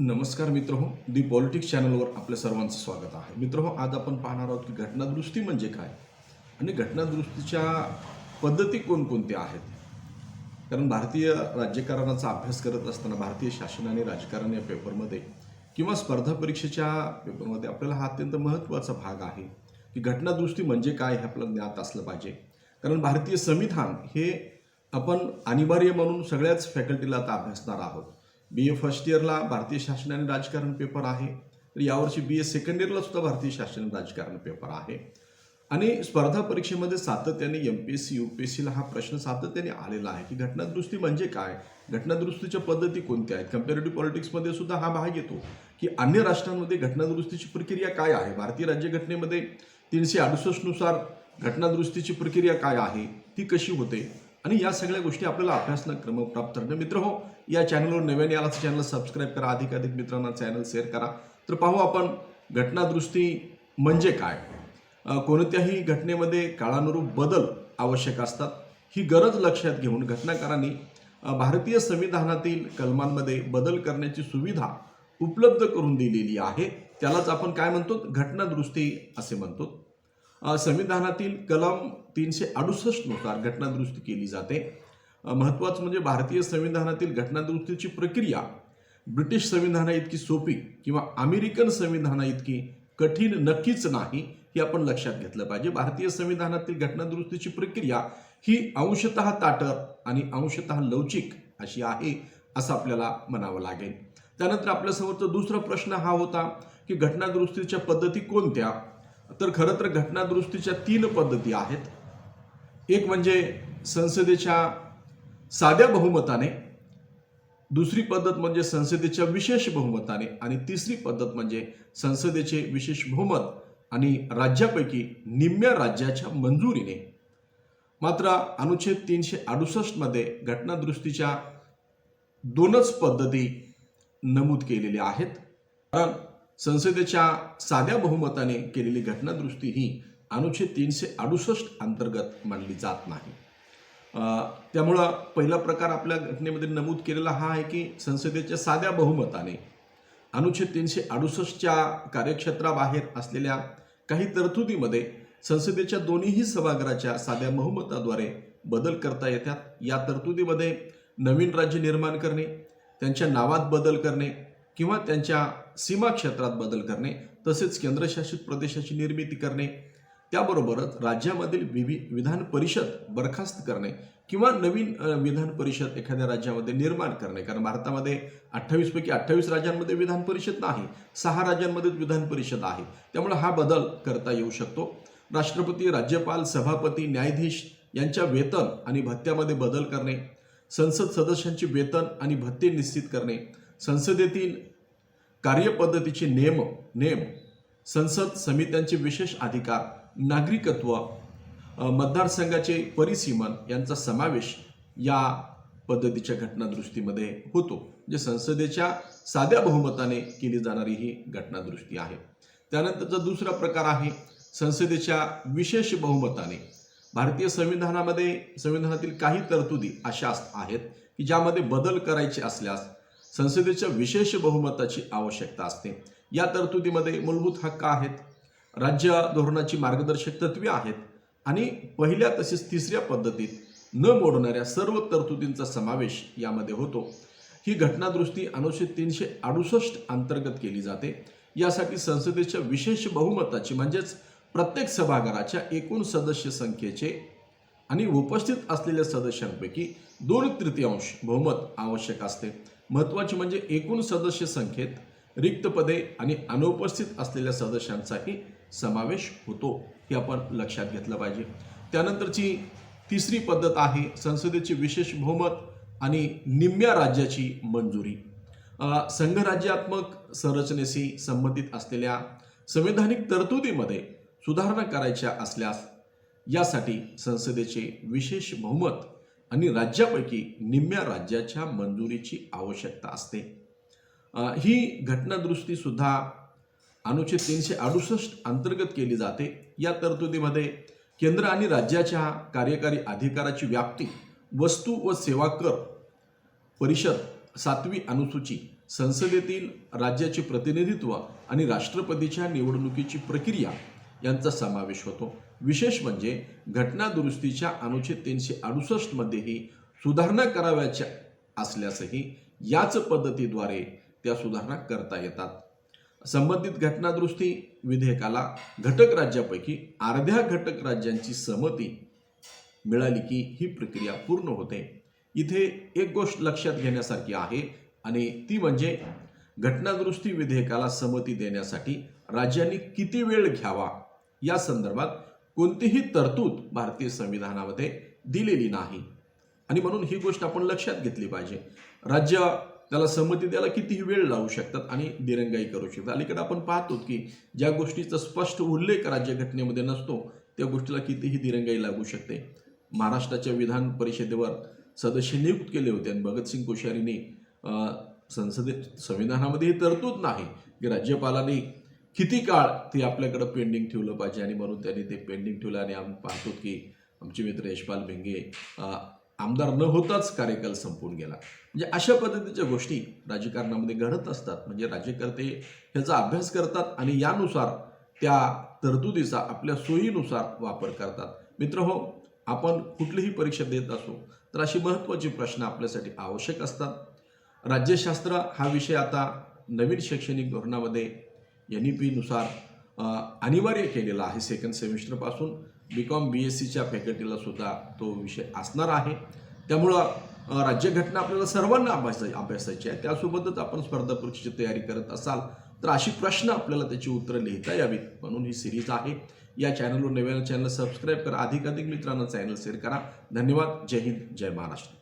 नमस्कार मित्र हो दी पॉलिटिक्स चॅनलवर आपल्या सर्वांचं स्वागत आहे. मित्र हो आज आपण पाहणार आहोत की घटनादृष्टी म्हणजे काय आणि घटनादृष्टीच्या पद्धती कोणकोणत्या आहेत? कारण भारतीय राज्यकारणाचा अभ्यास करत असताना भारतीय शासन आणि राजकारण या पेपरमध्ये किंवा स्पर्धा परीक्षेच्या पेपरमध्ये आपल्याला हा अत्यंत महत्त्वाचा भाग आहे की घटनादृष्टी म्हणजे काय हे आपल्याला ज्ञात असलं पाहिजे. कारण भारतीय संविधान हे आपण अनिवार्य म्हणून सगळ्याच फॅकल्टीला आता अभ्यासणार आहोत. बी ए फर्स्ट इयरला भारतीय शासन आणि राजकारण पेपर आहे. तर यावर्षी बी ए सेकंड इयरला सुद्धा भारतीय शासन राजकारण पेपर आहे. आणि स्पर्धा परीक्षेमध्ये सातत्याने M P S C U P S सीला हा प्रश्न सातत्याने आलेला आहे. की घटनादुरुस्ती म्हणजे काय? घटनादुरुस्तीच्या पद्धती कोणत्या आहेत? कम्पॅरेटिव्ह पॉलिटिक्समध्ये सुद्धा हा भाग येतो. की अन्य राष्ट्रांमध्ये घटनादुरुस्तीची प्रक्रिया काय आहे? भारतीय राज्यघटनेमध्ये तीनशे अडुसष्टनुसार घटनादुरुस्तीची प्रक्रिया काय आहे? ती कशी होते? आणि या सगळ्या गोष्टी आपल्याला अभ्यासनं क्रमप्राप्त करणं. मित्र हो या चॅनलवर नव्याने आला चॅनल सबस्क्राईब करा अधिक अधिक मित्रांना चॅनल शेअर करा. तर पाहू आपण घटनादृष्टी म्हणजे काय? कोणत्याही घटनेमध्ये काळानुरूप बदल आवश्यक असतात. ही गरज लक्षात घेऊन घटनाकारांनी भारतीय संविधानातील कलमांमध्ये बदल करण्याची सुविधा उपलब्ध करून दिलेली आहे. त्यालाच आपण काय म्हणतो? घटनादृष्टी असे म्हणतो. संविधानातील कलम तीनशे अडुसष्टनुसार घटनादुरुस्ती केली जाते. महत्त्वाचं म्हणजे भारतीय संविधानातील घटनादुरुस्तीची प्रक्रिया ब्रिटिश संविधाना इतकी सोपी किंवा अमेरिकन संविधाना इतकी कठीण नक्कीच नाही हे आपण लक्षात घेतलं पाहिजे. भारतीय संविधानातील घटनादुरुस्तीची प्रक्रिया ही अंशतः ताटर आणि अंशतः लवचिक अशी आहे असं आपल्याला म्हणावं लागेल. त्यानंतर आपल्यासमोरचा दुसरा प्रश्न हा होता की घटनादुरुस्तीच्या पद्धती कोणत्या? तर खरं तर घटनादुरुस्तीच्या तीन पद्धती आहेत. एक म्हणजे संसदेच्या साध्या बहुमताने दुसरी पद्धत म्हणजे संसदेच्या विशेष बहुमताने आणि तिसरी पद्धत म्हणजे संसदेचे विशेष बहुमत आणि राज्यापैकी निम्म्या राज्याच्या मंजुरीने. मात्र अनुच्छेद तीनशे अडुसष्टमध्ये घटनादुरुस्तीच्या दोनच पद्धती नमूद केलेल्या आहेत. कारण संसदेच्या साध्या बहुमताने केलेली घटनादृष्टी ही अनुच्छेद तीनशे अडुसष्ट अंतर्गत मानली जात नाही. त्यामुळं पहिला प्रकार आपल्या घटनेमध्ये नमूद केलेला हा आहे की संसदेच्या साध्या बहुमताने अनुच्छेद तीनशे अडुसष्टच्या कार्यक्षेत्राबाहेर असलेल्या काही तरतुदीमध्ये संसदेच्या दोन्हीही सभागृहाच्या साध्या बहुमताद्वारे बदल करता येतात. या तरतुदीमध्ये नवीन राज्य निर्माण करणे त्यांच्या नावात बदल करणे किंवा त्यांच्या सीमा क्षेत्रात बदल करणे तसेच केंद्रशासित प्रदेशाची निर्मिती करणे त्याबरोबरच राज्यामधील विवि विधान परिषद बरखास्त करणे किंवा नवीन विधान परिषद एखाद्या राज्यामध्ये निर्माण करणे. कारण भारतामध्ये अठ्ठावीसपैकी अठ्ठावीस राज्यांमध्ये विधान परिषद नाही सहा राज्यांमध्येच विधान परिषद आहे. त्यामुळे हा बदल करता येऊ शकतो. राष्ट्रपती राज्यपाल सभापती न्यायाधीश यांच्या वेतन आणि भत्त्यामध्ये बदल करणे संसद सदस्यांचे वेतन आणि भत्ते निश्चित करणे संसदेतील कार्यपद्धतीचे नियम नेम संसद समित्यांचे विशेष अधिकार नागरिकत्व मतदारसंघाचे परिसीमन यांचा समावेश या पद्धतीच्या घटनादृष्टीमध्ये होतो. जे संसदेच्या साध्या बहुमताने केली जाणारी ही घटनादृष्टी आहे. त्यानंतरचा दुसरा प्रकार आहे संसदेच्या विशेष बहुमताने. भारतीय संविधानामध्ये संविधानातील काही तरतुदी अशा आहेत की ज्यामध्ये बदल करायचे असल्यास संसदेच्या विशेष बहुमताची आवश्यकता असते. या तरतुदीमध्ये मूलभूत हक्क आहेत. राज्य धोरणाची मार्गदर्शक तत्वे आहेत. आणि पहिल्या तसेच तिसऱ्या पद्धतीत न मोडणाऱ्या सर्व तरतुदींचा समावेश यामध्ये होतो. ही घटनादृष्टी अनुच्छेद तीनशे अडुसष्ट अंतर्गत केली जाते. यासाठी संसदेच्या विशेष बहुमताची म्हणजेच प्रत्येक सभागृहाच्या एकूण सदस्य संख्येचे आणि उपस्थित असलेल्या सदस्यांपैकी दोन तृतीयांश बहुमत आवश्यक असते. महत्त्वाची म्हणजे एकूण सदस्य संख्येत रिक्त पदे आणि अनुपस्थित असलेल्या सदस्यांचाही समावेश होतो हे आपण लक्षात घेतलं पाहिजे. त्यानंतरची तिसरी पद्धत आहे संसदेची विशेष बहुमत आणि निम्म्या राज्याची मंजुरी. संघराज्यात्मक संरचनेशी संबंधित असलेल्या संवैधानिक तरतुदीमध्ये सुधारणा करायच्या असल्यास यासाठी संसदेचे विशेष बहुमत आणि राज्यापैकी निम्म्या राज्याच्या मंजुरीची आवश्यकता असते. ही घटनादृष्टीसुद्धा अनुच्छेद तीनशे अडुसष्ट अंतर्गत केली जाते. या तरतुदीमध्ये केंद्र आणि राज्याच्या कार्यकारी अधिकाराची व्याप्ती वस्तू व सेवा कर परिषद सातवी अनुसूची संसदेतील राज्याचे प्रतिनिधित्व आणि राष्ट्रपतीच्या निवडणुकीची प्रक्रिया यांचा समावेश होतो. विशेष म्हणजे घटना दुरुस्तीच्या अनुच्छेद तीनशे अडुसष्टमध्येही सुधारणा कराव्याच्या असल्यासही याच पद्धतीद्वारे त्या सुधारणा करता येतात. संबंधित घटनादुरुस्ती विधेयकाला घटक राज्यापैकी अर्ध्या घटक राज्यांची सहमती मिळाली की ही प्रक्रिया पूर्ण होते. इथे एक गोष्ट लक्षात घेण्यासारखी आहे आणि ती म्हणजे घटनादुरुस्ती विधेयकाला सहमती देण्यासाठी राज्यांनी किती वेळ घ्यावा या संदर्भात कोणतीही तरतूद भारतीय संविधानामध्ये दिलेली नाही. आणि म्हणून ही गोष्ट आपण लक्षात घेतली पाहिजे. राज्य त्याला संमती द्यायला कितीही वेळ लावू शकतात आणि दिरंगाई करू शकतात. अलीकडे आपण पाहतो की ज्या गोष्टीचा स्पष्ट उल्लेख राज्यघटनेमध्ये नसतो त्या गोष्टीला कितीही दिरंगाई लागू शकते. महाराष्ट्राच्या विधान परिषदेवर सदस्य नियुक्त केले होते आणि भगतसिंग कोश्यारीने संसदेत संविधानामध्ये ही तरतूद नाही की राज्यपालांनी किती काळ ते आपल्याकडं पेंडिंग ठेवलं पाहिजे? आणि म्हणून त्यांनी ते पेंडिंग ठेवलं आणि आम्ही पाहतो की आमचे मित्र यशपाल भिंगे आमदार न होताच कार्यकाल संपून गेला. म्हणजे अशा पद्धतीच्या गोष्टी राजकारणामध्ये घडत असतात. म्हणजे राज्यकर्ते ह्याचा अभ्यास करतात आणि यानुसार त्या तरतुदीचा आपल्या सोयीनुसार वापर करतात. मित्र हो आपण कुठलीही परीक्षा देत असो तर अशी महत्त्वाची प्रश्न आपल्यासाठी आवश्यक असतात. राज्यशास्त्र हा विषय आता नवीन शैक्षणिक धोरणामध्ये एन ई पीनुसार अनिवार्य केलेला आहे. सेकंड सेमिस्टरपासून बी कॉम बी एस सीच्या फॅकल्टीला सुद्धा तो विषय असणार आहे. त्यामुळं राज्यघटना आपल्याला सर्वांना अभ्यासाय अभ्यासायची आहे. त्यासोबतच आपण स्पर्धा परीक्षेची तयारी करत असाल तर अशी प्रश्न आपल्याला त्याची उत्तरं लिहिता यावीत. म्हणून ही सिरीज आहे. या चॅनलवर नव्यानं चॅनल सबस्क्राईब करा. अधिकाधिक मित्रांना चॅनल शेअर करा. धन्यवाद. जय हिंद. जय महाराष्ट्र.